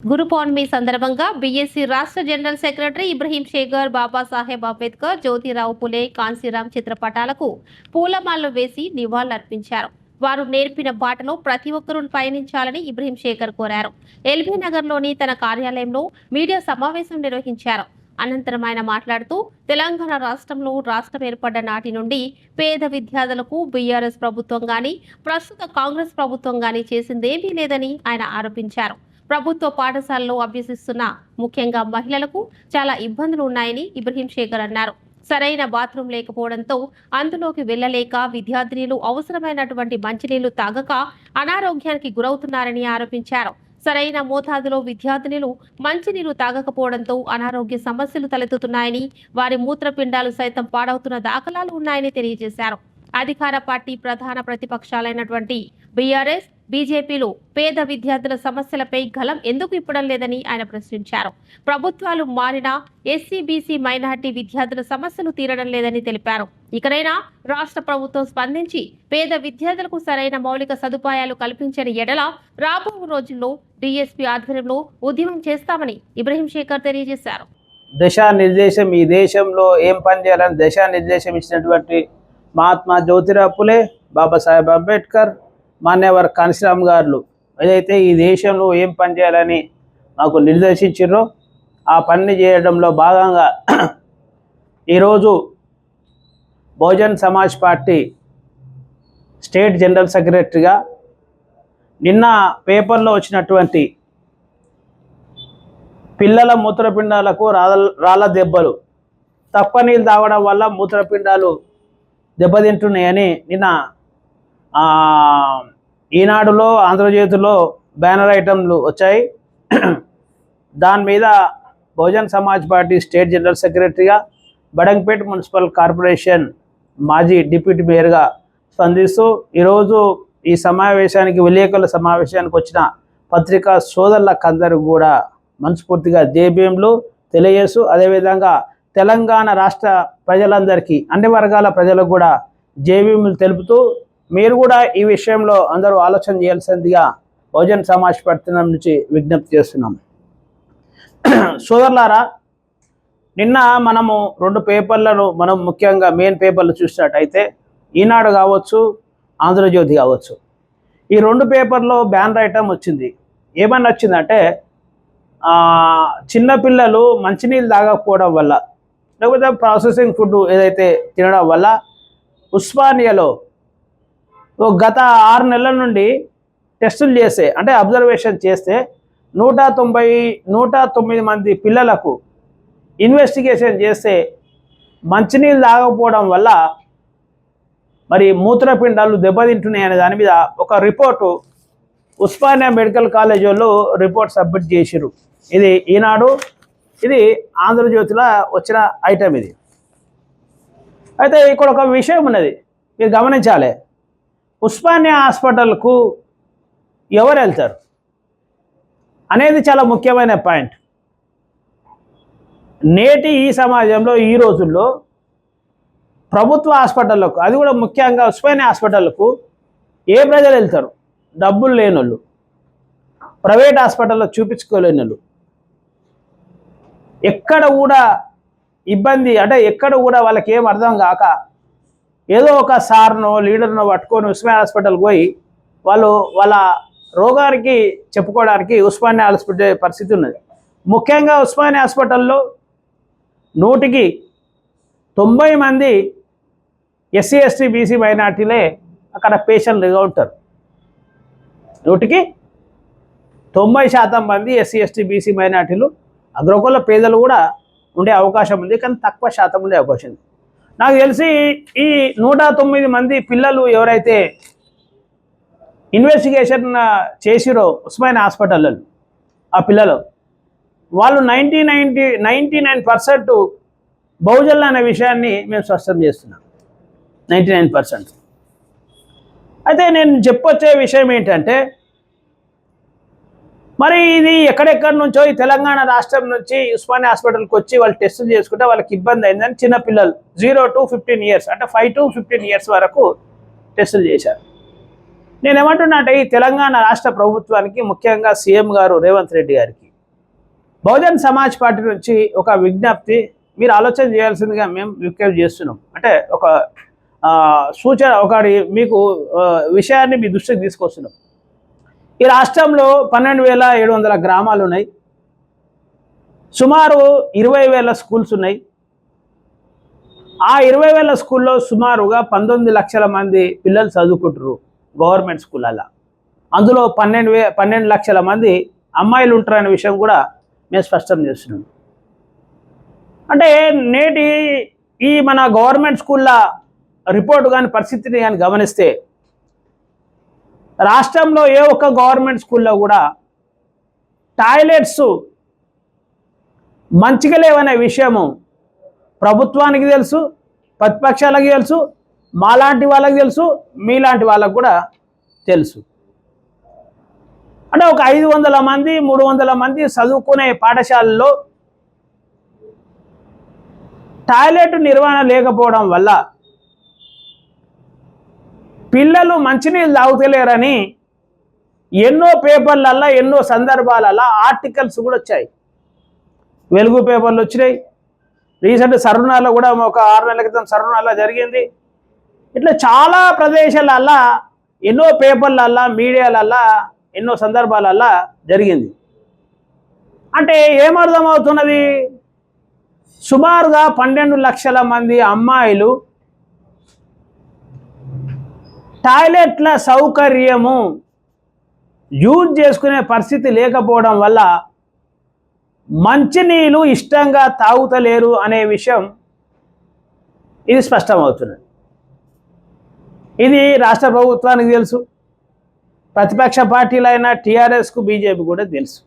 గురు పౌర్ణమి సందర్భంగా బీఎస్సీ రాష్ట్ర general secretary Ibrahim Shekhar Babasaheb Ambedkar Jyotirao Phule Kanshiram చిత్రపటాలకు పూలమాలలు వేసి నివాళులర్పించారు. వారు నేర్పిన బాటలో ప్రతి ఒక్కరూ పయనించాలని ఇబ్రహీం శేఖర్ కోరారు. ఎల్బీ నగర్లోని తన కార్యాలయంలో మీడియా సమావేశం నిర్వహించారు. అనంతరం ఆయన మాట్లాడుతూ తెలంగాణ రాష్ట్రంలో రాష్ట్రం ఏర్పడ్డ నాటి నుండి పేద విద్యార్థులకు బీఆర్ఎస్ ప్రభుత్వం గాని ప్రస్తుత కాంగ్రెస్ ప్రభుత్వం గాని చేసిందేమీ లేదని ఆయన ఆరోపించారు. ప్రభుత్వ పాఠశాలలో అభ్యసిస్తున్న ముఖ్యంగా మహిళలకు చాలా ఇబ్బందులు ఉన్నాయని ఇబ్రహీం శేఖర్ అన్నారు. సరైన బాత్రూమ్ లేకపోవడంతో అందులోకి వెళ్ళలేక విద్యార్థినులు అవసరమైనటువంటి మంచినీళ్ళు తాగక అనారోగ్యానికి గురవుతున్నారని ఆరోపించారు. సరైన మోతాదులో విద్యార్థినులు మంచినీరు తాగకపోవడంతో అనారోగ్య సమస్యలు తలెత్తుతున్నాయని వారి మూత్రపిండాలు సైతం పాడవుతున్న దాఖలాలు ఉన్నాయని తెలియజేశారు. అధికార పార్టీ ప్రధాన ప్రతిపక్షాలైనటువంటి బీఆర్ఎస్ బీజేపీలు పేద విద్యార్థుల సమస్యలపై గలం ఎందుకు ఇప్పడం లేదని ఆయన ప్రశ్నించారు. ప్రభుత్వాలు మారినా ఎస్సీ బీసీ మైనార్టీ విద్యార్థుల సమస్యలు తీరడం లేదని తెలిపారు. ఇకనైనా రాష్ట్ర ప్రభుత్వం స్పందించి పేద విద్యార్థులకు సరైన మౌలిక సదుపాయాలు కల్పించని ఎడల రాబో రోజుల్లో డిఎస్పీ ఆధ్వర్యంలో ఉద్యమం చేస్తామని ఇబ్రహీం శేఖర్ తెలియజేశారు. దిశానిర్దేశం ఈ దేశంలో ఏం పని చేయాలని దిశానిర్దేశం ఇచ్చినటువంటి మహాత్మా జ్యోతిరాపులే బాబాసాహెబ్ అంబేద్కర్ మాన్యవర్ కాన్సిరామ్ గారు ఏదైతే ఈ దేశంలో ఏం పని చేయాలని మాకు నిర్దేశించారో ఆ పని చేయడంలో భాగంగా ఈరోజు Bahujan Samaj party state general సెక్రటరీగా నిన్న పేపర్లో వచ్చినటువంటి పిల్లల మూత్రపిండాలకు రాళ్ళ రాళ్ళ దెబ్బలు తక్కువ నీళ్ళు తాగడం వల్ల మూత్రపిండాలు దెబ్బతింటున్నాయని నిన్న ఈనాడులో ఆంధ్రజ్యోతిలో బ్యానర్ ఐటమ్లు వచ్చాయి. దాని మీద Bahujan Samaj party state general సెక్రటరీగా బడంగపేట మున్సిపల్ కార్పొరేషన్ మాజీ డిప్యూటీ మేయర్గా స్పందిస్తూ ఈరోజు ఈ సమావేశానికి విలేకరుల సమావేశానికి వచ్చిన పత్రికా సోదరులకందరూ కూడా మనస్ఫూర్తిగా జేబీఎంలు తెలియజేస్తూ అదేవిధంగా తెలంగాణ రాష్ట్ర ప్రజలందరికీ అన్ని వర్గాల ప్రజలకు కూడా జేబీఎంలు తెలుపుతూ మీరు కూడా ఈ విషయంలో అందరూ ఆలోచన చేయాల్సిందిగా బహుజన్ సమాజ్ పట్టణం నుంచి విజ్ఞప్తి చేస్తున్నాం. సోదరులారా నిన్న మనము రెండు పేపర్లను మనం ముఖ్యంగా మెయిన్ పేపర్లు చూసినట్టయితే ఈనాడు కావచ్చు ఆంధ్రజ్యోతి కావచ్చు. ఈ రెండు పేపర్లో బ్యాన్ ఐటమ్ వచ్చింది. ఏమని వచ్చిందంటే చిన్నపిల్లలు మంచినీళ్ళు తాగకపోవడం వల్ల లేకపోతే ప్రాసెసింగ్ ఫుడ్ ఏదైతే తినడం వల్ల ఉస్మానియాలో గత ఆరు నెలల నుండి టెస్టులు చేస్తే అంటే అబ్జర్వేషన్ చేస్తే నూట తొంభై నూట తొమ్మిది మంది పిల్లలకు ఇన్వెస్టిగేషన్ చేస్తే మంచినీళ్ళు తాగకపోవడం వల్ల మరి మూత్రపిండాలు దెబ్బతింటున్నాయి అనే దాని మీద ఒక రిపోర్టు ఉస్మానియా మెడికల్ కాలేజ్ వాళ్ళు రిపోర్ట్ సబ్మిట్ చేసిరు ఇది ఈనాడు ఇది ఆంధ్రజ్యోతిలో వచ్చిన ఐటమ్ ఇది. అయితే ఇక్కడ ఒక విషయం ఉన్నది మీరు గమనించాలి. ఉస్మానియా హాస్పిటల్కు ఎవరు వెళ్తారు? అనేది చాలా ముఖ్యమైన పాయింట్. నేటి ఈ సమాజంలో ఈ రోజుల్లో ప్రభుత్వ హాస్పిటళ్ళకు అది కూడా ముఖ్యంగా ఉస్మానియా హాస్పిటల్కు ఏ ప్రజలు వెళ్తారు? డబ్బులు లేనోళ్ళు. ప్రైవేట్ హాస్పిటల్లో చూపించుకోలేని వాళ్ళు ఎక్కడ కూడా ఇబ్బంది అంటే ఎక్కడ కూడా వాళ్ళకి ఏం అర్థం కాక ఏదో ఒక సార్నో లీడర్నో పట్టుకొని ఉస్మానియా హాస్పిటల్కి పోయి వాళ్ళు వాళ్ళ రోగానికి చెప్పుకోవడానికి ఉస్మానియా హాస్పిటల్ పరిస్థితి ఉన్నది. ముఖ్యంగా ఉస్మానియా హాస్పిటల్లో నూటికి తొంభై మంది ఎస్సీ ఎస్టీ బీసీ మైనార్టీలే అక్కడ పేషెంట్లుగా ఉంటారు. నూటికి తొంభై శాతం మంది ఎస్సీ ఎస్టీ బీసీ మైనార్టీలు అగ్రకుల పేదలు కూడా ఉండే అవకాశం ఉంది కానీ తక్కువ శాతం ఉండే అవకాశం ఉంది. నాకు తెలిసి ఈ నూట తొమ్మిది మంది పిల్లలు ఎవరైతే ఇన్వెస్టిగేషన్ చేసిరో ఉస్మాన్ హాస్పిటల్లో ఆ పిల్లలు వాళ్ళు ninety ninety ninety nine percent బహుజనులు అనే విషయాన్ని మేము స్పష్టం చేస్తున్నాం. Ninety nine percent. అయితే నేను చెప్పొచ్చే విషయం ఏంటంటే మరి ఇది ఎక్కడెక్కడి నుంచో ఈ తెలంగాణ రాష్ట్రం నుంచి ఉస్మానియా హాస్పిటల్కి వచ్చి వాళ్ళు టెస్టులు చేసుకుంటే వాళ్ళకి ఇబ్బంది అయిందని చిన్నపిల్లలు జీరో టు ఫిఫ్టీన్ ఇయర్స్ అంటే ఫైవ్ టు ఫిఫ్టీన్ ఇయర్స్ వరకు టెస్టులు చేశారు. నేను ఏమంటున్నా అంటే ఈ తెలంగాణ రాష్ట్ర ప్రభుత్వానికి ముఖ్యంగా సీఎం గారు రేవంత్ రెడ్డి గారికి బహుజన్ సమాజ్ పార్టీ నుంచి ఒక విజ్ఞప్తి మీరు ఆలోచన చేయాల్సిందిగా మేము విజ్ఞప్తి చేస్తున్నాం. అంటే ఒక సూచన ఒకటి మీకు విషయాన్ని మీ దృష్టికి తీసుకొస్తున్నాం. ఈ రాష్ట్రంలో పన్నెండు వేల ఏడు వందల గ్రామాలు ఉన్నాయి. సుమారు ఇరవై వేల స్కూల్స్ ఉన్నాయి. ఆ ఇరవై వేల స్కూల్లో సుమారుగా పంతొమ్మిది లక్షల మంది పిల్లలు చదువుకుంటారు గవర్నమెంట్ స్కూళ్ళల్లో. అందులో పన్నెండు వే పన్నెండు లక్షల మంది అమ్మాయిలు ఉంటారనే విషయం కూడా మేము స్పష్టం చేస్తున్నాం. అంటే నేటి ఈ మన గవర్నమెంట్ స్కూళ్ళ రిపోర్ట్ కానీ పరిస్థితిని కానీ గమనిస్తే రాష్ట్రంలో ఏ ఒక్క గవర్నమెంట్ స్కూల్లో కూడా టాయిలెట్స్ మంచిగా లేవనే విషయము ప్రభుత్వానికి తెలుసు ప్రతిపక్షాలకు తెలుసు మాలాంటి వాళ్ళకి తెలుసు మీలాంటి వాళ్ళకు కూడా తెలుసు. అంటే ఒక ఐదు వందల మంది మూడు వందల మంది చదువుకునే పాఠశాలల్లో టాయిలెట్ నిర్వహణ లేకపోవడం వల్ల పిల్లలు మంచినీళ్ళు తాగుతలేరని ఎన్నో పేపర్లల్లో ఎన్నో సందర్భాలలో ఆర్టికల్స్ కూడా వచ్చాయి. వెలుగు పేపర్లు వచ్చినాయి. రీసెంట్ సరుణాలో కూడా ఒక ఆరు నెలల క్రితం సరుణాలో జరిగింది. ఇట్లా చాలా ప్రదేశాలల్లా ఎన్నో పేపర్లల్లా మీడియాలల్లా ఎన్నో సందర్భాలల్లా జరిగింది. అంటే ఏమర్థమవుతున్నది సుమారుగా పన్నెండు లక్షల మంది అమ్మాయిలు టాయిలెట్ల సౌకర్యము యూజ్ చేసుకునే పరిస్థితి లేకపోవడం వల్ల మంచినీళ్ళు ఇష్టంగా తాగుతలేరు అనే విషయం ఇది స్పష్టమవుతున్నది. ఇది రాష్ట్ర ప్రభుత్వానికి తెలుసు. ప్రతిపక్ష పార్టీలైన టీఆర్ఎస్కు బీజేపీ కూడా తెలుసు.